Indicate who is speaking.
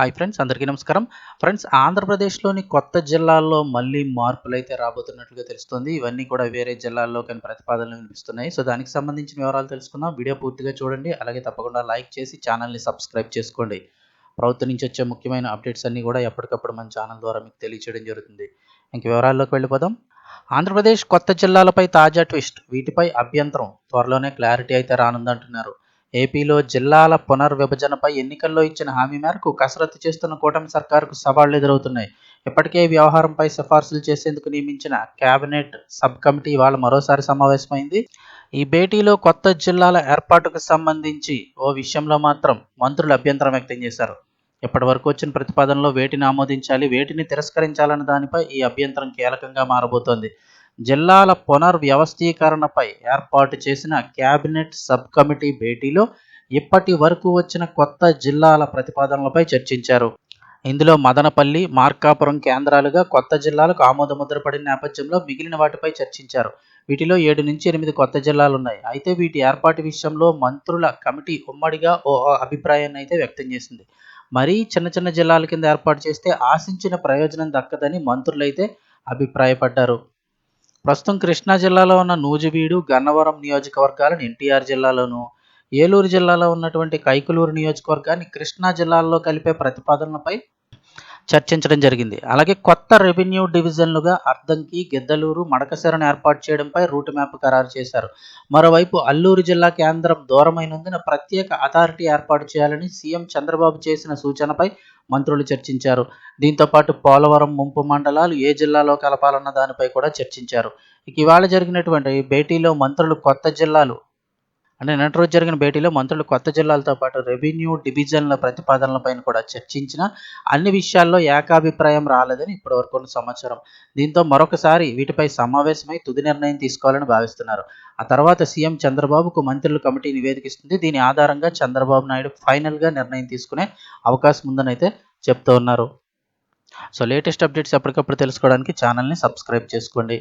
Speaker 1: Hi friends అందరికీ నమస్కారం. Friends ఆంధ్రప్రదేశ్లోని కొత్త జిల్లాల్లో మళ్ళీ మార్పులు అయితే రాబోతున్నట్లుగా తెలుస్తుంది. ఇవన్నీ కూడా వేరే జిల్లాల్లో కానీ ప్రతిపాదనలు వినిపిస్తున్నాయి. సో దానికి సంబంధించిన వివరాలు తెలుసుకుందాం. వీడియో పూర్తిగా చూడండి. అలాగే తప్పకుండా లైక్ చేసి ఛానల్ని సబ్స్క్రైబ్ చేసుకోండి. ప్రభుత్వం నుంచి వచ్చే ముఖ్యమైన అప్డేట్స్ అన్నీ కూడా ఎప్పటికప్పుడు మన ఛానల్ ద్వారా మీకు తెలియచేయడం జరుగుతుంది. ఇంక వివరాల్లోకి వెళ్ళిపోదాం. ఆంధ్రప్రదేశ్ కొత్త జిల్లాలపై తాజా ట్విస్ట్ వీటిపై అభ్యంతరం త్వరలోనే క్లారిటీ అయితే రానుందంటున్నారు. ఏపీలో జిల్లాల పునర్విభజనపై ఎన్నికల్లో ఇచ్చిన హామీ మేరకు కసరత్తు చేస్తున్న కూటమి సర్కారుకు సవాళ్ళు ఎదురవుతున్నాయి. ఇప్పటికే వ్యవహారంపై సిఫార్సులు చేసేందుకు నియమించిన కేబినెట్ సబ్ కమిటీ ఇవాళ మరోసారి సమావేశమైంది. ఈ భేటీలో కొత్త జిల్లాల ఏర్పాటుకు సంబంధించి ఓ విషయంలో మాత్రం మంత్రులు అభ్యంతరం వ్యక్తం చేశారు. ఇప్పటి వరకు వచ్చిన ప్రతిపాదనలో వేటిని ఆమోదించాలి వేటిని తిరస్కరించాలన్న దానిపై ఈ అభ్యంతరం కీలకంగా మారబోతోంది. జిల్లాల పునర్వ్యవస్థీకరణపై ఏర్పాటు చేసిన కేబినెట్ సబ్ కమిటీ భేటీలో ఇప్పటి వరకు వచ్చిన కొత్త జిల్లాల ప్రతిపాదనలపై చర్చించారు. ఇందులో మదనపల్లి మార్కాపురం కేంద్రాలుగా కొత్త జిల్లాలకు ఆమోదముద్ర పడిన నేపథ్యంలో మిగిలిన వాటిపై చర్చించారు. వీటిలో ఏడు నుంచి ఎనిమిది కొత్త జిల్లాలు ఉన్నాయి అయితే వీటి ఏర్పాటు విషయంలో మంత్రుల కమిటీ ఉమ్మడిగా ఓ అభిప్రాయాన్ని అయితే వ్యక్తం చేసింది. మరీ చిన్న చిన్న జిల్లాల కింద ఏర్పాటు చేస్తే ఆశించిన ప్రయోజనం దక్కదని మంత్రులైతే అభిప్రాయపడ్డారు. ప్రస్తుతం కృష్ణా జిల్లాలో ఉన్న నూజివీడు గన్నవరం నియోజకవర్గాలను ఎన్టీఆర్ జిల్లాలోను ఏలూరు జిల్లాలో ఉన్నటువంటి కైకులూరు నియోజకవర్గాన్ని కృష్ణా జిల్లాల్లో కలిపే ప్రతిపాదనలపై చర్చించడం జరిగింది. అలాగే కొత్త రెవెన్యూ డివిజన్లుగా అర్ధంకి గిద్దలూరు మడకశిరను ఏర్పాటు చేయడంపై రూట్ మ్యాప్ ఖరారు చేశారు. మరోవైపు అల్లూరు జిల్లా కేంద్రం దూరమైనందున ప్రత్యేక అథారిటీ ఏర్పాటు చేయాలని సీఎం చంద్రబాబు చేసిన సూచనపై మంత్రులు చర్చించారు. దీంతోపాటు పోలవరం ముంపు మండలాలు ఏ జిల్లాలో కలపాలన్న దానిపై కూడా చర్చించారు. ఇక ఇవాళ జరిగినటువంటి భేటీలో మంత్రులు కొత్త జిల్లాలు అంటే నిన్నటి రోజు జరిగిన భేటీలో మంత్రులు కొత్త జిల్లాలతో పాటు రెవెన్యూ డివిజన్ల ప్రతిపాదనలపైన కూడా చర్చించిన అన్ని విషయాల్లో ఏకాభిప్రాయం రాలేదని ఇప్పటివరకు ఉన్న సమాచారం. దీంతో మరొకసారి వీటిపై సమావేశమై తుది నిర్ణయం తీసుకోవాలని భావిస్తున్నారు. ఆ తర్వాత సీఎం చంద్రబాబుకు మంత్రుల కమిటీ నివేదికిస్తుంది. దీని ఆధారంగా చంద్రబాబు నాయుడు ఫైనల్గా నిర్ణయం తీసుకునే అవకాశం ఉందని అయితే చెప్తూ ఉన్నారు. సో లేటెస్ట్ అప్డేట్స్ ఎప్పటికప్పుడు తెలుసుకోవడానికి ఛానల్ని సబ్స్క్రైబ్ చేసుకోండి.